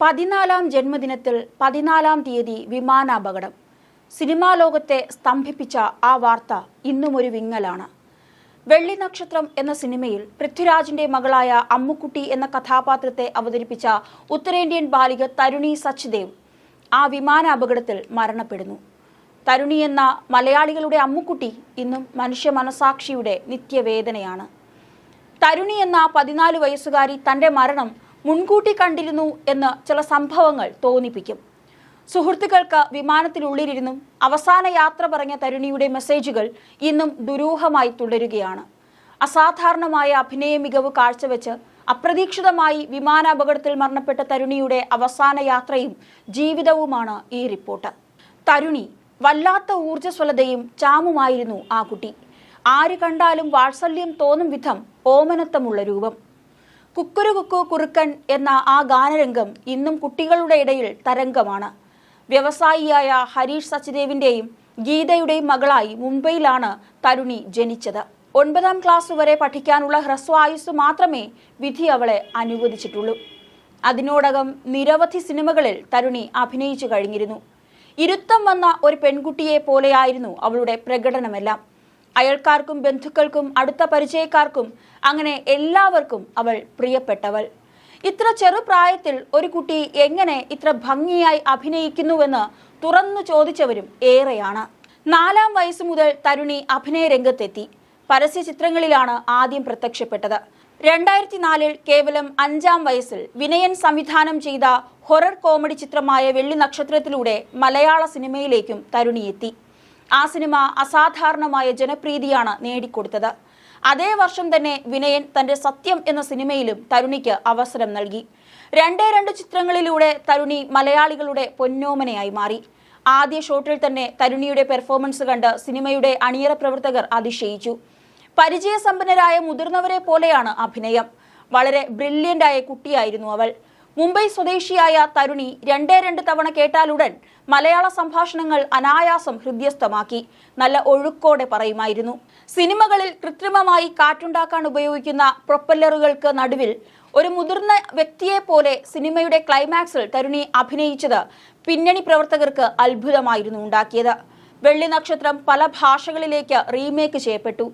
പതിനാലാം ജന്മദിനത്തിൽ പതിനാലാം തീയതി വിമാനാപകടം. സിനിമാ ലോകത്തെ സ്തംഭിപ്പിച്ച ആ വാർത്ത ഇന്നും ഒരു വിങ്ങലാണ്. വെള്ളി നക്ഷത്രം എന്ന സിനിമയിൽ പൃഥ്വിരാജിന്റെ മകളായ അമ്മുക്കുട്ടി എന്ന കഥാപാത്രത്തെ അവതരിപ്പിച്ച ഉത്തരേന്ത്യൻ ബാലിക തരുണി സച്ദേവ് ആ വിമാന അപകടത്തിൽ മരണപ്പെടുന്നു. തരുണി എന്ന മലയാളികളുടെ അമ്മുക്കുട്ടി ഇന്നും മനുഷ്യ മനസാക്ഷിയുടെ നിത്യവേദനയാണ്. തരുണി എന്ന പതിനാല് വയസ്സുകാരി തന്റെ മരണം മുൻകൂട്ടി കണ്ടിരുന്നു എന്ന് ചില സംഭവങ്ങൾ തോന്നിപ്പിക്കും. സുഹൃത്തുക്കൾക്ക് വിമാനത്തിലുള്ളിലിരുന്നും അവസാന യാത്ര പറഞ്ഞ തരുണിയുടെ മെസ്സേജുകൾ ഇന്നും ദുരൂഹമായി തുടരുകയാണ്. അസാധാരണമായ അഭിനയ മികവ് കാഴ്ചവെച്ച് അപ്രതീക്ഷിതമായി വിമാനാപകടത്തിൽ മരണപ്പെട്ട തരുണിയുടെ അവസാന യാത്രയും ജീവിതവുമാണ് ഈ റിപ്പോർട്ട്. തരുണി വല്ലാത്ത ഊർജസ്വലതയും ചാമുമായിരുന്നു ആ കുട്ടി. ആര് കണ്ടാലും വാത്സല്യം തോന്നും വിധം ഓമനത്തമുള്ള രൂപം. കുക്കുരു കുക്കു കുറുക്കൻ എന്ന ആ ഗാനരംഗം ഇന്നും കുട്ടികളുടെ ഇടയിൽ തരംഗമാണ്. വ്യവസായിയായ ഹരീഷ് സച്ചിദേവിന്റെയും ഗീതയുടെയും മകളായി മുംബൈയിലാണ് തരുണി ജനിച്ചത്. ഒൻപതാം ക്ലാസ് വരെ പഠിക്കാനുള്ള ഹ്രസ്വായുസ് മാത്രമേ വിധി അവളെ അനുവദിച്ചിട്ടുള്ളൂ. അതിനോടകം നിരവധി സിനിമകളിൽ തരുണി അഭിനയിച്ചു കഴിഞ്ഞിരുന്നു. ഇരുത്തം വന്ന ഒരു പെൺകുട്ടിയെ പോലെയായിരുന്നു അവളുടെ പ്രകടനമെല്ലാം. അയൽക്കാർക്കും ബന്ധുക്കൾക്കും അടുത്ത പരിചയക്കാർക്കും അങ്ങനെ എല്ലാവർക്കും അവൾ പ്രിയപ്പെട്ടവൾ. ഇത്ര ചെറുപ്രായത്തിൽ ഒരു കുട്ടി എങ്ങനെ ഇത്ര ഭംഗിയായി അഭിനയിക്കുന്നുവെന്ന് തുറന്നു ചോദിച്ചവരും ഏറെയാണ്. നാലാം വയസ്സ് മുതൽ തരുണി അഭിനയ രംഗത്തെത്തി. പരസ്യ ചിത്രങ്ങളിലാണ് ആദ്യം പ്രത്യക്ഷപ്പെട്ടത്. രണ്ടായിരത്തി നാലിൽ കേവലം അഞ്ചാം വയസ്സിൽ വിനയൻ സംവിധാനം ചെയ്ത ഹൊറർ കോമഡി ചിത്രമായ വെള്ളി നക്ഷത്രത്തിലൂടെ മലയാള സിനിമയിലേക്കും തരുണി എത്തി. ആ സിനിമ അസാധാരണമായ ജനപ്രീതിയാണ് നേടിക്കൊടുത്തത്. അതേ വർഷം തന്നെ വിനയൻ തന്റെ സത്യം എന്ന സിനിമയിലും തരുണിക്ക് അവസരം നൽകി. രണ്ടേ രണ്ട് ചിത്രങ്ങളിലൂടെ തരുണി മലയാളികളുടെ പൊന്നോമനയായി മാറി. ആദ്യ ഷോട്ടിൽ തന്നെ തരുണിയുടെ പെർഫോമൻസ് കണ്ട് സിനിമയുടെ അണിയറ പ്രവർത്തകർ അതിശയിച്ചു. പരിചയസമ്പന്നരായ മുതിർന്നവരെ പോലെയാണ് അഭിനയം. വളരെ ബ്രില്യന്റായ കുട്ടിയായിരുന്നു അവൾ. മുംബൈ സ്വദേശിയായ തരുണി രണ്ടേ രണ്ട് തവണ കേട്ടാലുടൻ മലയാള സംഭാഷണങ്ങൾ അനായാസം ഹൃദ്യസ്ഥമാക്കി. നല്ല ഒഴുക്കോടെ പറയുമായിരുന്നു. സിനിമകളിൽ കൃത്രിമമായി കാറ്റുണ്ടാക്കാൻ ഉപയോഗിക്കുന്ന പ്രൊപ്പല്ലറുകൾക്ക് നടുവിൽ ഒരു മുതിർന്ന വ്യക്തിയെ പോലെ സിനിമയുടെ ക്ലൈമാക്സിൽ തരുണി അഭിനയിച്ചത് പിന്നണി പ്രവർത്തകർക്ക് അത്ഭുതമായിരുന്നു ഉണ്ടാക്കിയത്. വെള്ളി നക്ഷത്രം പല ഭാഷകളിലേക്ക് റീമേക്ക് ചെയ്യപ്പെട്ടു.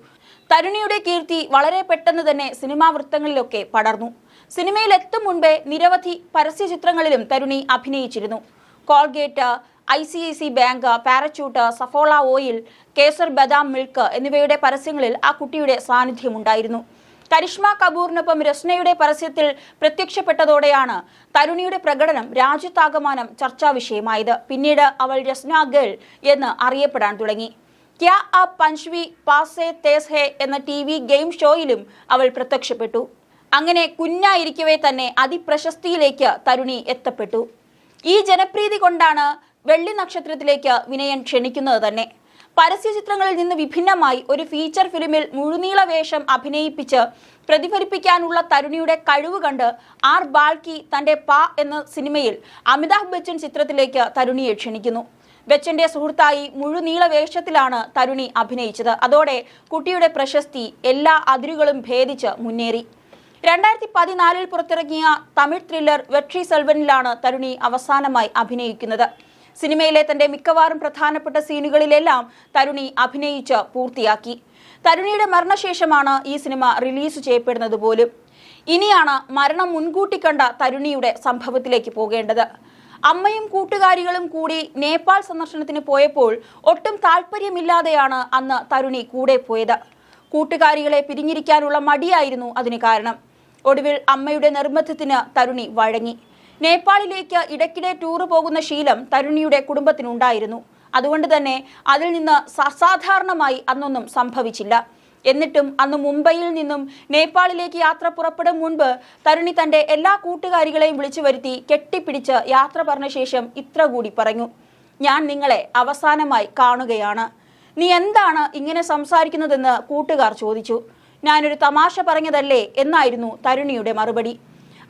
തരുണിയുടെ കീർത്തി വളരെ പെട്ടെന്ന് തന്നെ സിനിമാ വൃത്തങ്ങളിലൊക്കെ പടർന്നു. സിനിമയിലെത്തും മുൻപേ നിരവധി പരസ്യ ചിത്രങ്ങളിലും തരുണി അഭിനയിച്ചിരുന്നു. Colgate I C I C bank Parachute Saffola oil Kesar badam milk എന്നിവയുടെ പരസ്യങ്ങളിൽ ആ കുട്ടിയുടെ സാന്നിധ്യമുണ്ടായിരുന്നു. കരിഷ്മ കപൂറിനൊപ്പം രസ്നയുടെ പരസ്യത്തിൽ പ്രത്യക്ഷപ്പെട്ടതോടെയാണ് തരുണിയുടെ പ്രകടനം രാജ്യത്താകമാനം ചർച്ചാ വിഷയമായത്. പിന്നീട് അവൾ രസ്ന ഗേൾ എന്ന് അറിയപ്പെടാൻ തുടങ്ങി. ക്യാ ആ പഞ്ച്വി പാസേ തേസ് ഹെ എന്ന ടി വി ഗെയിം ഷോയിലും അവൾ പ്രത്യക്ഷപ്പെട്ടു. അങ്ങനെ കുഞ്ഞായിരിക്കവേ തന്നെ അതിപ്രശസ്തിയിലേക്ക് തരുണി എത്തപ്പെട്ടു. ഈ ജനപ്രീതി കൊണ്ടാണ് വെള്ളി നക്ഷത്രത്തിലേക്ക് വിനയൻ ക്ഷണിക്കുന്നത് തന്നെ. പരസ്യ ചിത്രങ്ങളിൽ നിന്ന് വിഭിന്നമായി ഒരു ഫീച്ചർ ഫിലിമിൽ മുഴുനീള വേഷം അഭിനയിപ്പിച്ച് പ്രതിഫലിപ്പിക്കാനുള്ള തരുണിയുടെ കഴിവ് കണ്ട് ആർ ബാൽക്കി തന്റെ പാ എന്ന സിനിമയിൽ അമിതാഭ് ബച്ചൻ ചിത്രത്തിലേക്ക് തരുണിയെ ക്ഷണിക്കുന്നു. ബച്ചന്റെ സുഹൃത്തായി മുഴുനീള വേഷത്തിലാണ് തരുണി അഭിനയിച്ചത്. അതോടെ കുട്ടിയുടെ പ്രശസ്തി എല്ലാ അതിരുകളും ഭേദിച്ച് മുന്നേറി. രണ്ടായിരത്തി പതിനാലിൽ പുറത്തിറങ്ങിയ തമിഴ് ത്രില്ലർ വെട്രി സെൽവനിലാണ് തരുണി അവസാനമായി അഭിനയിക്കുന്നത്. സിനിമയിലെ തന്റെ മിക്കവാറും പ്രധാനപ്പെട്ട സീനുകളിലെല്ലാം തരുണി അഭിനയിച്ച് പൂർത്തിയാക്കി. തരുണിയുടെ മരണശേഷമാണ് ഈ സിനിമ റിലീസ് ചെയ്യപ്പെടുന്നത് പോലും. ഇനിയാണ് മരണം മുൻകൂട്ടി കണ്ട തരുണിയുടെ സംഭവത്തിലേക്ക് പോകേണ്ടത്. അമ്മയും കൂട്ടുകാരികളും കൂടി നേപ്പാൾ സന്ദർശനത്തിന് പോയപ്പോൾ ഒട്ടും താല്പര്യമില്ലാതെയാണ് അന്ന് തരുണി കൂടെ പോയത്. കൂട്ടുകാരികളെ പിരിഞ്ഞിരിക്കാനുള്ള മടിയായിരുന്നു അതിന് കാരണം. ഒടുവിൽ അമ്മയുടെ നിർബന്ധത്തിന് തരുണി വഴങ്ങി. നേപ്പാളിലേക്ക് ഇടയ്ക്കിടെ ടൂർ പോകുന്ന ശീലം തരുണിയുടെ കുടുംബത്തിനുണ്ടായിരുന്നു. അതുകൊണ്ട് തന്നെ അതിൽ നിന്ന് അസാധാരണമായി അന്നൊന്നും സംഭവിച്ചില്ല. എന്നിട്ടും അന്ന് മുംബൈയിൽ നിന്നും നേപ്പാളിലേക്ക് യാത്ര പുറപ്പെടും മുൻപ് തരുണി തന്റെ എല്ലാ കൂട്ടുകാരികളെയും വിളിച്ചു വരുത്തി കെട്ടിപ്പിടിച്ച് യാത്ര പറഞ്ഞ ശേഷം ഇത്ര കൂടി പറഞ്ഞു. ഞാൻ നിങ്ങളെ അവസാനമായി കാണുകയാണ്. നീ എന്താണ് ഇങ്ങനെ സംസാരിക്കുന്നതെന്ന് കൂട്ടുകാർ ചോദിച്ചു. ഞാനൊരു തമാശ പറഞ്ഞതല്ലേ എന്നായിരുന്നു തരുണിയുടെ മറുപടി.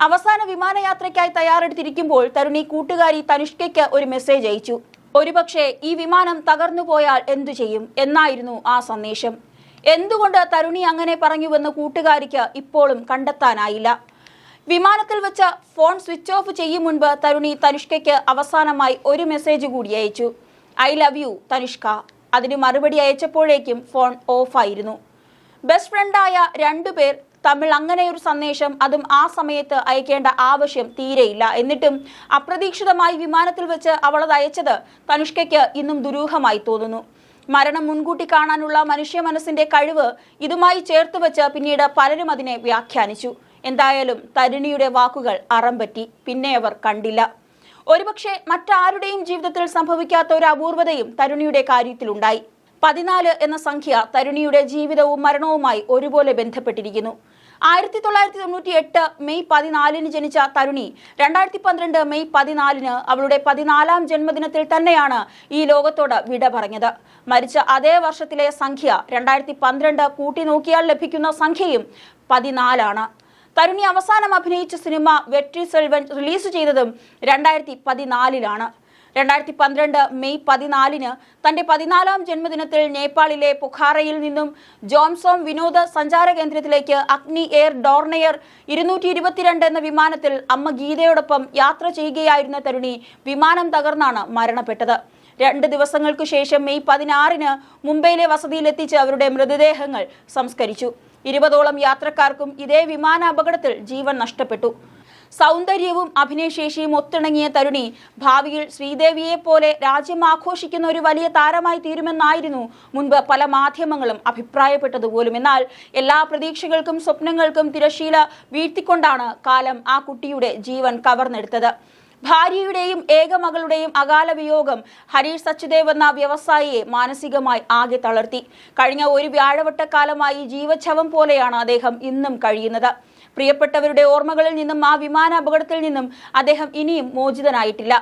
അവസാന വിമാനയാത്രയ്ക്കായി തയ്യാറെടുത്തിരിക്കുമ്പോൾ തരുണി കൂട്ടുകാരി തനുഷ്കയ്ക്ക് ഒരു മെസ്സേജ് അയച്ചു. ഒരുപക്ഷെ ഈ വിമാനം തകർന്നു പോയാൽ എന്തു ചെയ്യും എന്നായിരുന്നു ആ സന്ദേശം. എന്തുകൊണ്ട് തരുണി അങ്ങനെ പറഞ്ഞുവെന്ന് കൂട്ടുകാരിക്ക് ഇപ്പോഴും കണ്ടെത്താനായില്ല. വിമാനത്തിൽ വെച്ച് ഫോൺ സ്വിച്ച് ഓഫ് ചെയ്യും മുൻപ് തരുണി തനുഷ്കയ്ക്ക് അവസാനമായി ഒരു മെസ്സേജ് കൂടി അയച്ചു. I love you Tanushka. അതിന് മറുപടി അയച്ചപ്പോഴേക്കും ഫോൺ ഓഫായിരുന്നു ബെസ്റ്റ് ഫ്രണ്ടായ രണ്ടുപേർ തമ്മിൽ അങ്ങനെ ഒരു സന്ദേശം അതും ആ സമയത്ത് അയക്കേണ്ട ആവശ്യം തീരെയില്ല. എന്നിട്ടും അപ്രതീക്ഷിതമായി വിമാനത്തിൽ വെച്ച് അവൾ അത് അയച്ചത് തനുഷ്കയ്ക്ക് ഇന്നും ദുരൂഹമായി തോന്നുന്നു. മരണം മുൻകൂട്ടി കാണാനുള്ള മനുഷ്യ മനസ്സിന്റെ കഴിവ് ഇതുമായി ചേർത്ത് വെച്ച് പിന്നീട് പലരും അതിനെ വ്യാഖ്യാനിച്ചു. എന്തായാലും തരുണിയുടെ വാക്കുകൾ അറം പറ്റി പിന്നെ അവർ കണ്ടില്ല. ഒരുപക്ഷെ മറ്റാരുടെയും ജീവിതത്തിൽ സംഭവിക്കാത്ത ഒരു അപൂർവതയും തരുണിയുടെ കാര്യത്തിലുണ്ടായി. പതിനാല് എന്ന സംഖ്യ തരുണിയുടെ ജീവിതവും മരണവുമായി ഒരുപോലെ ബന്ധപ്പെട്ടിരിക്കുന്നു. ആയിരത്തി തൊള്ളായിരത്തി തൊണ്ണൂറ്റി എട്ട് മെയ് പതിനാലിന് ജനിച്ച തരുണി രണ്ടായിരത്തി പന്ത്രണ്ട് മെയ് പതിനാലിന് അവളുടെ പതിനാലാം ജന്മദിനത്തിൽ തന്നെയാണ് ഈ ലോകത്തോട് വിട പറഞ്ഞത്. മരിച്ച അതേ വർഷത്തിലെ സംഖ്യ രണ്ടായിരത്തി പന്ത്രണ്ട് കൂട്ടി നോക്കിയാൽ ലഭിക്കുന്ന സംഖ്യയും പതിനാലാണ്. തരുണി അവസാനം അഭിനയിച്ച സിനിമ വെട്രി സെൽവൻ റിലീസ് ചെയ്തതും രണ്ടായിരത്തി പതിനാലിലാണ് രണ്ടായിരത്തി പന്ത്രണ്ട് മെയ് പതിനാലിന് തന്റെ പതിനാലാം ജന്മദിനത്തിൽ നേപ്പാളിലെ പൊഖാറയിൽ നിന്നും ജോംസോം വിനോദ സഞ്ചാര കേന്ദ്രത്തിലേക്ക് അഗ്നി എയർ ഡോർണയർ ഇരുന്നൂറ്റി ഇരുപത്തിരണ്ട് എന്ന വിമാനത്തിൽ അമ്മ ഗീതയോടൊപ്പം യാത്ര ചെയ്യുകയായിരുന്ന തരുണി വിമാനം തകർന്നാണ് മരണപ്പെട്ടത്. രണ്ട് ദിവസങ്ങൾക്കു ശേഷം മെയ് പതിനാറിന് മുംബൈയിലെ വസതിയിലെത്തിച്ച് അവരുടെ മൃതദേഹങ്ങൾ സംസ്കരിച്ചു. ഇരുപതോളം യാത്രക്കാർക്കും ഇതേ വിമാന അപകടത്തിൽ ജീവൻ നഷ്ടപ്പെട്ടു. സൗന്ദര്യവും അഭിനയശേഷിയും ഒത്തിണങ്ങിയ തരുണി. ഭാവിയിൽ ശ്രീദേവിയെ പോലെ രാജ്യം ആഘോഷിക്കുന്ന ഒരു വലിയ താരമായി തീരുമെന്നായിരുന്നു മുൻപ് പല മാധ്യമങ്ങളും അഭിപ്രായപ്പെട്ടതുപോലും. എന്നാൽ എല്ലാ പ്രതീക്ഷകൾക്കും സ്വപ്നങ്ങൾക്കും തിരശീല വീഴ്ത്തിക്കൊണ്ടാണ് കാലം ആ കുട്ടിയുടെ ജീവൻ കവർന്നെടുത്തത്. ഭാര്യയുടെയും ഏകമകളുടെയും അകാല വിയോഗം ഹരീഷ് സച്ചുദേവ് എന്ന വ്യവസായിയെ മാനസികമായി ആകെ തളർത്തി. കഴിഞ്ഞ ഒരു വ്യാഴവട്ടക്കാലമായി ജീവച്ഛവം പോലെയാണ് അദ്ദേഹം ഇന്നും കഴിയുന്നത്. പ്രിയപ്പെട്ടവരുടെ ഓർമ്മകളിൽ നിന്നും ആ വിമാന അപകടത്തിൽ നിന്നും അദ്ദേഹം ഇനിയും മോചിതനായിട്ടില്ല.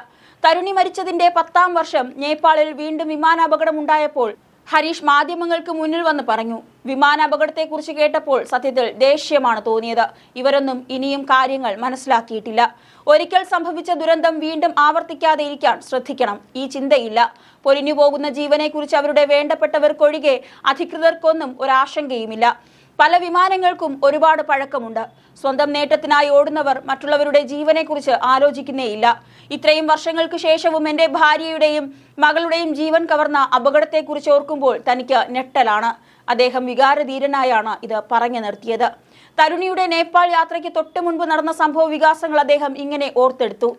തരുണി മരിച്ചതിന്റെ പത്താം വർഷം നേപ്പാളിൽ വീണ്ടും വിമാനാപകടം ഉണ്ടായപ്പോൾ ഹരീഷ് മാധ്യമങ്ങൾക്ക് മുന്നിൽ വന്ന് പറഞ്ഞു. വിമാനാപകടത്തെക്കുറിച്ച് കേട്ടപ്പോൾ സത്യത്തിൽ ദേഷ്യമാണ് തോന്നിയത്. ഇവരൊന്നും ഇനിയും കാര്യങ്ങൾ മനസ്സിലാക്കിയിട്ടില്ല. ഒരിക്കൽ സംഭവിച്ച ദുരന്തം വീണ്ടും ആവർത്തിക്കാതെ ഇരിക്കാൻ ശ്രദ്ധിക്കണം. ഈ ചിന്തയില്ല. പൊലിഞ്ഞു പോകുന്ന ജീവനെക്കുറിച്ച് അവരുടെ വേണ്ടപ്പെട്ടവർക്കൊഴികെ അധികൃതർക്കൊന്നും ഒരാശങ്കയുമില്ല. പല വിമാനങ്ങൾക്കും ഒരുപാട് പഴക്കമുണ്ട്. സ്വന്തം നേട്ടത്തിനായി ഓടുന്നവർ മറ്റുള്ളവരുടെ ജീവനെക്കുറിച്ച് ആലോചിക്കുന്നേയില്ല. ഇത്രയും വർഷങ്ങൾക്ക് ശേഷവും എന്റെ ഭാര്യയുടെയും മകളുടെയും ജീവൻ കവർന്ന അപകടത്തെക്കുറിച്ച് ഓർക്കുമ്പോൾ തനിക്ക് ഞെട്ടലാണ്. അദ്ദേഹം വികാരധീരനായാണ് ഇത് പറഞ്ഞു നിർത്തിയത്. തരുണിയുടെ നേപ്പാൾ യാത്രയ്ക്ക് തൊട്ടു മുൻപ് നടന്ന സംഭവ വികാസങ്ങൾ അദ്ദേഹം ഇങ്ങനെ ഓർത്തെടുത്തു.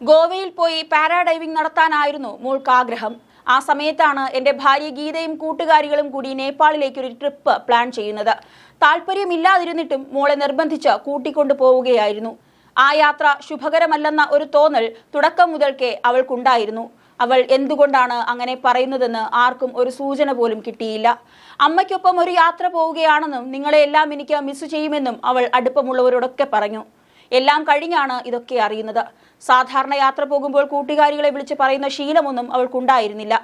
ഗോവയിൽ പോയി പാരാഡൈവിംഗ് നടത്താനായിരുന്നു മോൾക്ക് ആഗ്രഹം. ആ സമയത്താണ് എന്റെ ഭാര്യ ഗീതയും കൂട്ടുകാരികളും കൂടി നേപ്പാളിലേക്ക് ഒരു ട്രിപ്പ് പ്ലാൻ ചെയ്യുന്നത്. താല്പര്യമില്ലാതിരുന്നിട്ടും മോളെ നിർബന്ധിച്ച് കൂട്ടിക്കൊണ്ടു പോവുകയായിരുന്നു. ആ യാത്ര ശുഭകരമല്ലെന്ന ഒരു തോന്നൽ തുടക്കം മുതൽക്കേ അവൾക്കുണ്ടായിരുന്നു. അവൾ എന്തുകൊണ്ടാണ് അങ്ങനെ പറയുന്നതെന്ന് ആർക്കും ഒരു സൂചന പോലും കിട്ടിയില്ല. അമ്മയ്ക്കൊപ്പം ഒരു യാത്ര പോവുകയാണെന്നും നിങ്ങളെ എല്ലാം എനിക്ക് മിസ് ചെയ്യുമെന്നും അവൾ അടുപ്പമുള്ളവരോടൊക്കെ പറഞ്ഞു. എല്ലാം കഴിഞ്ഞാണ് ഇതൊക്കെ അറിയുന്നത്. സാധാരണ യാത്ര പോകുമ്പോൾ കൂട്ടുകാരികളെ വിളിച്ച് പറയുന്ന ശീലമൊന്നും അവൾക്കുണ്ടായിരുന്നില്ല.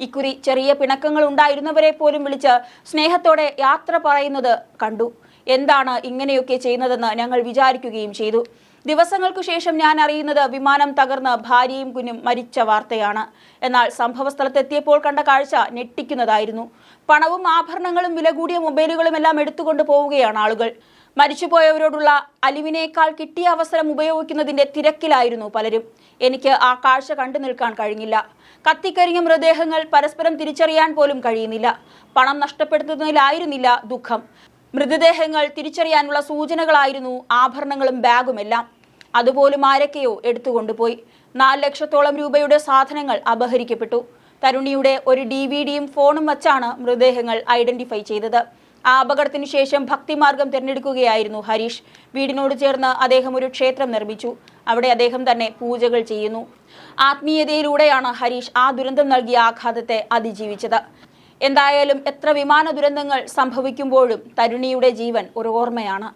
ഇക്കുറി ചെറിയ പിണക്കങ്ങൾ ഉണ്ടായിരുന്നവരെ പോലും വിളിച്ച് സ്നേഹത്തോടെ യാത്ര പറയുന്നത് കണ്ടു. എന്താണ് ഇങ്ങനെയൊക്കെ ചെയ്യുന്നതെന്ന് ഞങ്ങൾ വിചാരിക്കുകയും ചെയ്തു. ദിവസങ്ങൾക്കു ശേഷം ഞാൻ അറിയുന്നത് വിമാനം തകർന്ന് ഭാര്യയും കുഞ്ഞും മരിച്ച വാർത്തയാണ്. എന്നാൽ സംഭവസ്ഥലത്തെത്തിയപ്പോൾ കണ്ട കാഴ്ച ഞെട്ടിക്കുന്നതായിരുന്നു. പണവും ആഭരണങ്ങളും വില കൂടിയ മൊബൈലുകളും എല്ലാം എടുത്തുകൊണ്ട് പോവുകയാണ് ആളുകൾ. മരിച്ചുപോയവരോടുള്ള അലിവിനേക്കാൾ കിട്ടിയ അവസരം ഉപയോഗിക്കുന്നതിന്റെ തിരക്കിലായിരുന്നു പലരും. എനിക്ക് ആ കാഴ്ച കണ്ടു നിൽക്കാൻ കഴിഞ്ഞില്ല. കത്തിക്കരിഞ്ഞ മൃതദേഹങ്ങൾ പരസ്പരം തിരിച്ചറിയാൻ പോലും കഴിയുന്നില്ല. പണം നഷ്ടപ്പെടുത്തുന്നതിലായിരുന്നില്ല ദുഃഖം. മൃതദേഹങ്ങൾ തിരിച്ചറിയാനുള്ള സൂചനകളായിരുന്നു ആഭരണങ്ങളും ബാഗുമെല്ലാം. അതുപോലും ആരൊക്കെയോ എടുത്തുകൊണ്ടുപോയി. നാല് ലക്ഷത്തോളം രൂപയുടെ സാധനങ്ങൾ അപഹരിക്കപ്പെട്ടു. തരുണിയുടെ ഒരു ഡി ഫോണും വച്ചാണ് മൃതദേഹങ്ങൾ ഐഡന്റിഫൈ ചെയ്തത്. ആ അപകടത്തിനു ശേഷം ഭക്തിമാർഗം തിരഞ്ഞെടുക്കുകയായിരുന്നു ഹരീഷ്. വീടിനോട് ചേർന്ന് അദ്ദേഹം ഒരു ക്ഷേത്രം നിർമ്മിച്ചു. അവിടെ അദ്ദേഹം തന്നെ പൂജകൾ ചെയ്യുന്നു. ആത്മീയതയിലൂടെയാണ് ഹരീഷ് ആ ദുരന്തം നൽകിയ ആഘാതത്തെ അതിജീവിച്ചത്. എന്തായാലും എത്ര വിമാന ദുരന്തങ്ങൾ സംഭവിക്കുമ്പോഴും തരുണിയുടെ ജീവൻ ഒരു ഓർമ്മയാണ്.